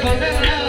Thank you.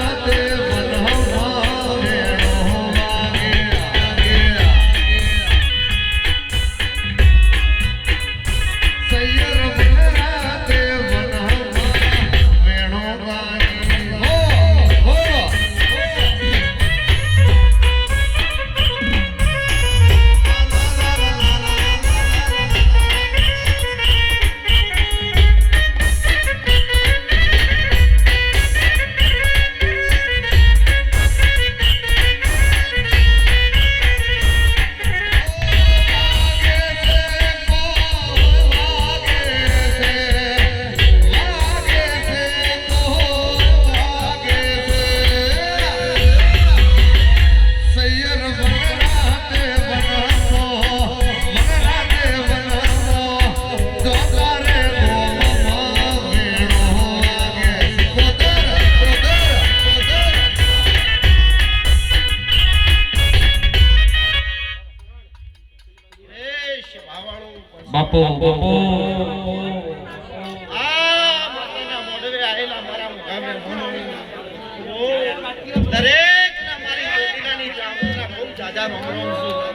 જાજા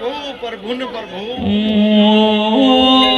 રોમ રોમ પ્રભુ પ્રભુને પ્રભુ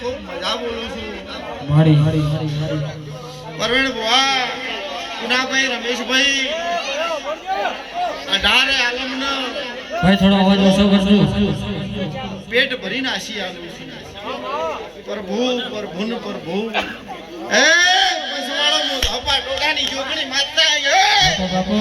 ખૂબ મજા બોલું છું. મારી પરવીણ બુઆ પુનાભાઈ રમેશભાઈ અઢારે આલમનો ભાઈ થોડો અવાજ ઓછો કરજો. પેટ ભરીને આશી આલું છું. પ્રભુ પ્રભુન પ્રભુ. એ પસવાળો મો ધપા ટોડાની જોગણી માતા એ બાપો.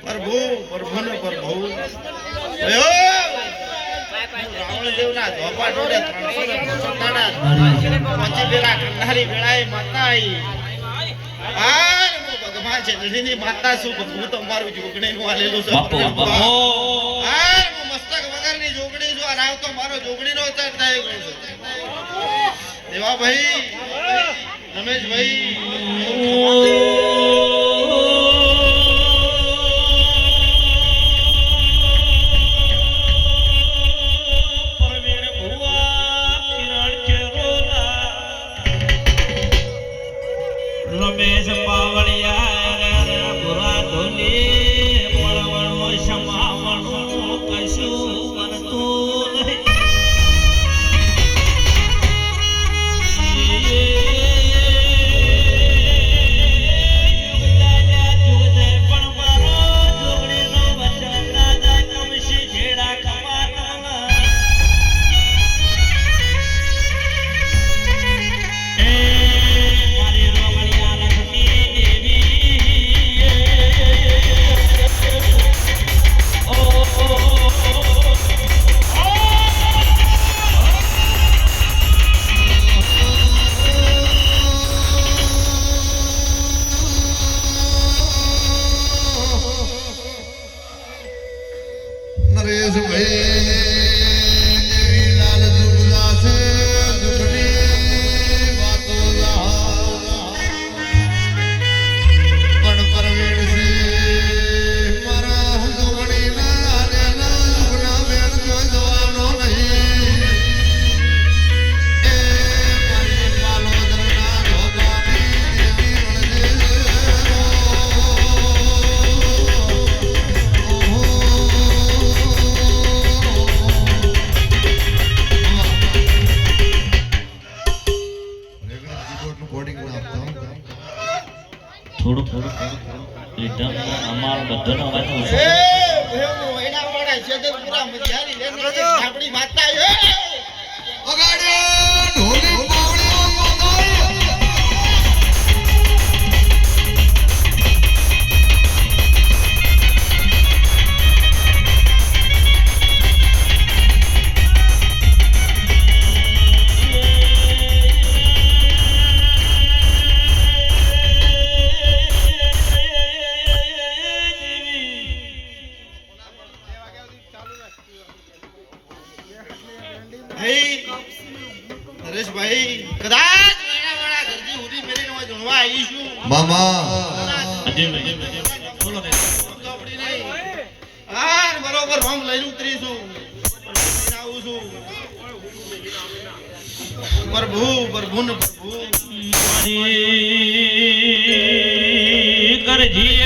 પ્રભુ પ્રભુન પ્રભુ 300 પછી પેલા કંધારી વેળાએ માતા હું ભગવાન છે લડીની માતા છું હું તમારું જોગણીનું આલેલું છે. બાપો બાપો. હું મસ્તક વગરની જોગણી જો આ રાવ તો મારો જોગણીનો અવતાર થાય ગયો છે. દેવાભાઈ રમેશભાઈ Ei. અમારો બધાનો અવાજ એ ઓછો એના પડાય છે તે પૂરા મજારી લેને આપણી માતા નરેશભાઈ કદાચ ઘરથી મેરીને હું જણવા આવી મામા. અજયભાઈ બોલો ને. હા બરોબર હોમ લઈને ઉતરી છું આવું છું પ્રભુ પ્રભુ પ્રભુ. મારી કરજીએ